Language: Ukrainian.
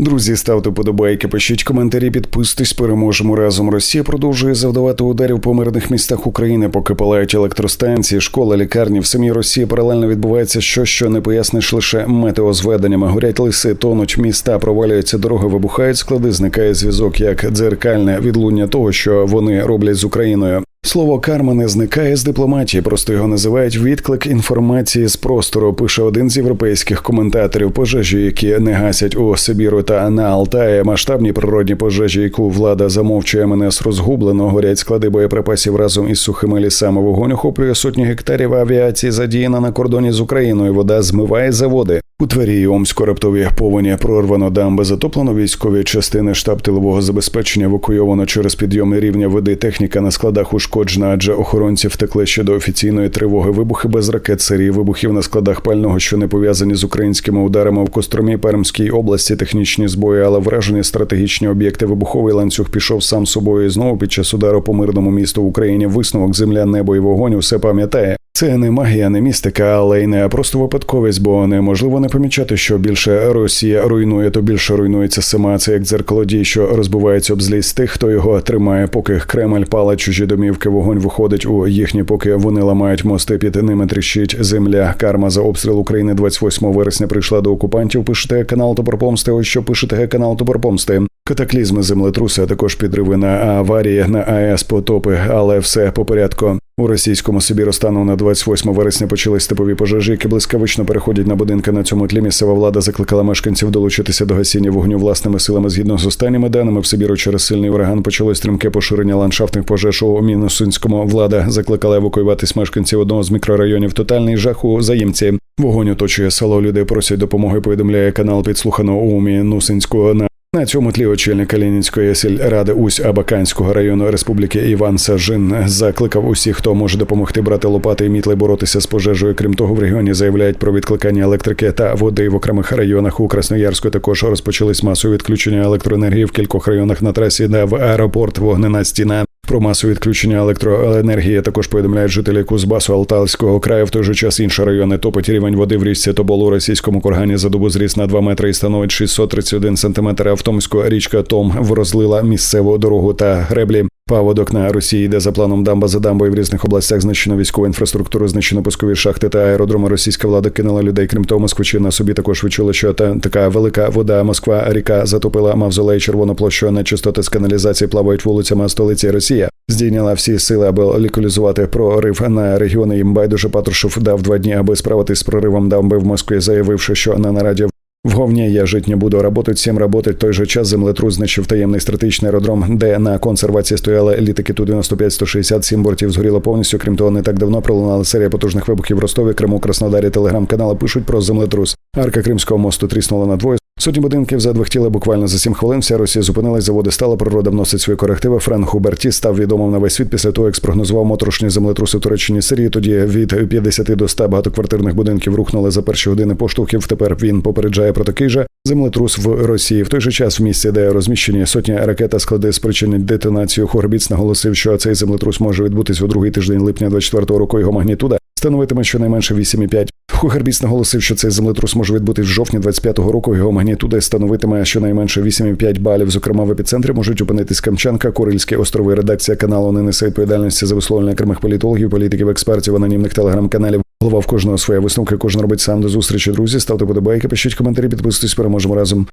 Друзі, ставте подобайки, пишіть коментарі, підписуйтесь, переможемо разом. Росія продовжує завдавати ударів по мирних містах України, поки палають електростанції, школи, лікарні. В самій Росії паралельно відбувається щось, що не поясниш лише метеозведеннями. Горять лиси, тонуть міста, провалюються дороги, вибухають склади. Зникає зв'язок як дзеркальне відлуння того, що вони роблять з Україною. Слово карма не зникає з дипломатії, просто його називають відклик інформації з простору. Пише один з європейських коментаторів. Пожежі, які не гасять у Сибіру та на Алтаї, масштабні природні пожежі, яку влада замовчує МНС розгублено. Горять склади боєприпасів разом із сухими лісами. Вогонь охоплює сотні гектарів авіації, задіяна на кордоні з Україною. Вода змиває заводи. У Твері і Омську раптові повені прорвано дамби, затоплено військові частини штаб тилового забезпечення евакуйовано через підйоми рівня води. Техніка на складах ушкоджена, адже охоронці втекли ще до офіційної тривоги. Вибухи без ракет, серії вибухів на складах пального, що не пов'язані з українськими ударами в Костромі, Пермській області, технічні збої, але вражені стратегічні об'єкти. Вибуховий ланцюг пішов сам собою і знову під час удару по мирному місту в Україні. Висновок земля, небо і вогонь усе пам'ятає. Це не магія, не містика, але й не просто випадковість, бо неможливо не помічати, що більше Росія руйнує, то більше руйнується сама. Це як дзеркалодій, що розбивається об злість тих, хто його тримає, поки Кремль палить чужі домівки, вогонь виходить у їхні, поки вони ламають мости, під ними тріщить земля. Карма за обстріл України 28 вересня прийшла до окупантів. Пишете канал Топорпомсти. Ось що пишете канал Топорпомсти. Катаклізми, землетруси, а також підриви на аварії на АЕС потопи, але все по порядку. У російському Сибіру станом на 28 вересня почались степові пожежі, які блискавично переходять на будинки. На цьому тлі місцева влада закликала мешканців долучитися до гасіння вогню власними силами. Згідно з останніми даними в Сибіру через сильний ураган почалось стрімке поширення ландшафтних пожеж у Мінусинському. Влада закликала евакуюватись мешканців одного з мікрорайонів. Тотальний жах у заїмці. Вогонь оточує село. Люди просять допомоги. Повідомляє канал підслухано у Мінусинську на цьому тлі очільник Калінінської сільради Усь Абаканського району Республіки Іван Сажин закликав усіх, хто може допомогти брати лопати і мітли боротися з пожежею. Крім того, в регіоні заявляють про відкликання електрики та води в окремих районах. У Красноярську також розпочались масові відключення електроенергії в кількох районах на трасі, де в аеропорт вогнена стіна. Про масові відключення електроенергії також повідомляють жителі Кузбасу Алтайського краю. В той же час інші райони топить рівень води в річці Тобол у російському кургані за добу зріс на 2 метри і становить 631 сантиметр. А в Томську річка Том врозлила місцеву дорогу та греблі. Паводок на Росії йде за планом дамба за дамбою в різних областях. Знищено військову інфраструктуру, знищено пускові шахти та аеродроми. Російська влада кинула людей. Крім того, москвичі на собі також відчули, що та така велика вода. Москва ріка затопила мавзолей червону площу. Нечистоти з каналізації плавають вулицями столиці Росія. Здійняла всі сили, аби лікалізувати прорив на регіони. Їм байдуже Патрушев дав два дні, аби справитись з проривом дамби в Москві, заявивши, що на нараді в говні я жить не буду, работать всім работать. Той же час землетрус знищив таємний стратегічний аеродром, де на консервації стояли літаки ту 95 167 бортів згоріло повністю. Крім того, не так давно пролунала серія потужних вибухів в Ростові, Криму, Краснодарі. Телеграм-канали пишуть про землетрус. Арка Кримського мосту тріснула на двоє. Сотні будинків задвихтіли буквально за сім хвилин. Вся Росія зупинилась, заводи стала, природа вносить свої корективи. Френ Хуберті став відомим на весь світ після того, як спрогнозував моторошні землетруси в Туреччині Сирії. Тоді від 50 до 100 багатоквартирних будинків рухнули за перші години поштовхів. Тепер він попереджає про такий же землетрус в Росії. В той же час в місці, де розміщені сотні ракет та склади спричинять детонацію. Хорбіц наголосив, що цей землетрус може відбутись у другий тиждень липня 24-го року. Його магнітуда становитиме щонайменше 8,5. Хугарбіс наголосив, що цей землетрус може відбутись в жовтні 25-го року. Його магнітуда становитиме щонайменше 8,5 балів. Зокрема, в епіцентрі можуть опинитись Камчанка, Курильські острови. Редакція каналу не несе відповідальності за висловлення окремих політологів, політиків, експертів, анонімних телеграм-каналів. Голова в кожного своя висновка. Кожен робить сам до зустрічі. Друзі, ставте подобайки, пишіть коментарі, підписуйтесь. Переможемо разом.